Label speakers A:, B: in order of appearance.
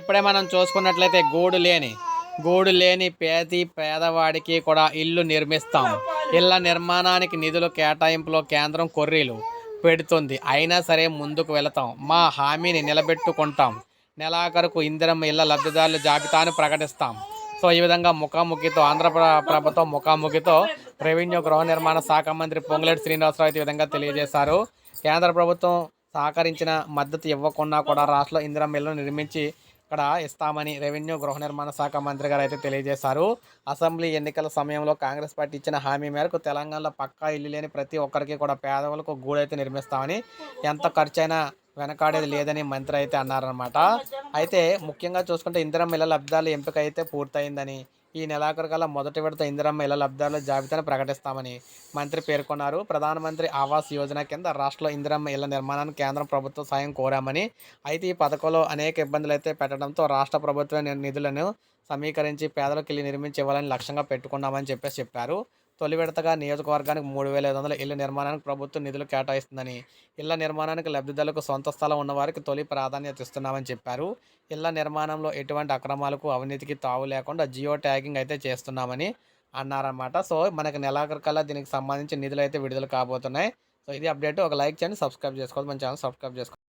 A: ఇప్పుడే మనం చూసుకున్నట్లయితే గూడు లేని గూడు లేని పేది పేదవాడికి కూడా ఇల్లు నిర్మిస్తాం. ఇళ్ళ నిర్మాణానికి నిధులు కేటాయింపులో కేంద్రం కొర్రీలు పెడుతుంది. అయినా సరే ముందుకు వెళతాం. మా హామీని నిలబెట్టుకుంటాం. నెలాఖరుకు ఇందిరమ్మ ఇళ్ళ లబ్ధిదారుల జాబితాను ప్రకటిస్తాం. సో ఈ విధంగా ముఖాముఖితో ఆంధ్ర ప్రభుత్వం ముఖాముఖితో రెవెన్యూ గృహ నిర్మాణ శాఖ మంత్రి పొంగులేటి శ్రీనివాసరావు ఈ విధంగా తెలియజేశారు. కేంద్ర ప్రభుత్వం సహకరించిన మద్దతు ఇవ్వకుండా కూడా రాష్ట్రంలో ఇందిరమ్మ ఇళ్ళను నిర్మించి ఇక్కడ ఇస్తామని రెవెన్యూ గృహ నిర్మాణ శాఖ మంత్రి గారు అయితే తెలియజేశారు. అసెంబ్లీ ఎన్నికల సమయంలో కాంగ్రెస్ పార్టీ ఇచ్చిన హామీ మేరకు తెలంగాణలో పక్కా ఇల్లు లేని ప్రతి ఒక్కరికి కూడా పేదవాళ్ళకు గూడైతే నిర్మిస్తామని ఎంత ఖర్చైనా వెనకాడేది లేదని మంత్రి అయితే అన్నారనమాట అయితే ముఖ్యంగా చూసుకుంటే ఇందిరమ్మ ఇళ్ళ లబ్ధాలు ఎంపిక అయితే పూర్తయిందని ఈ నెలాఖరు కల్లా మొదటి విడత ఇందిరమ్మ ఇళ్ళ లబ్ధాల జాబితాను ప్రకటిస్తామని మంత్రి పేర్కొన్నారు. ప్రధానమంత్రి ఆవాస్ యోజన కింద రాష్ట్రంలో ఇందిరమ్మ ఇళ్ళ నిర్మాణానికి కేంద్రం ప్రభుత్వం సాయం కోరామని అయితే ఈ పథకంలో అనేక ఇబ్బందులు అయితే పెట్టడంతో రాష్ట్ర ప్రభుత్వ నిధులను సమీకరించి పేదలకు ఇల్లు నిర్మించి ఇవ్వాలని లక్ష్యంగా పెట్టుకున్నామని చెప్పేసి చెప్పారు. తొలి విడతగా నియోజకవర్గానికి మూడు వేల ఐదు వందల ఇళ్ళ నిర్మాణానికి ప్రభుత్వం నిధులు కేటాయిస్తుందని ఇళ్ళ నిర్మాణానికి లబ్ధిదారులకు సొంత స్థలం ఉన్నవారికి తొలి ప్రాధాన్యత ఇస్తున్నామని చెప్పారు. ఇళ్ళ నిర్మాణంలో ఎటువంటి అక్రమాలకు అవినీతికి తావు లేకుండా జియో ట్యాగింగ్ అయితే చేస్తున్నామని అన్నారన్నమాట. సో మనకి నెలాఖరికల్లా దీనికి సంబంధించి నిధులు అయితే విడుదల కాబోతున్నాయి. సో ఇది అప్డేట్. ఒక లైక్ చేయండి సబ్స్క్రైబ్ చేసుకోవాలి మన ఛానల్ సబ్స్క్రైబ్ చేసుకోవాలి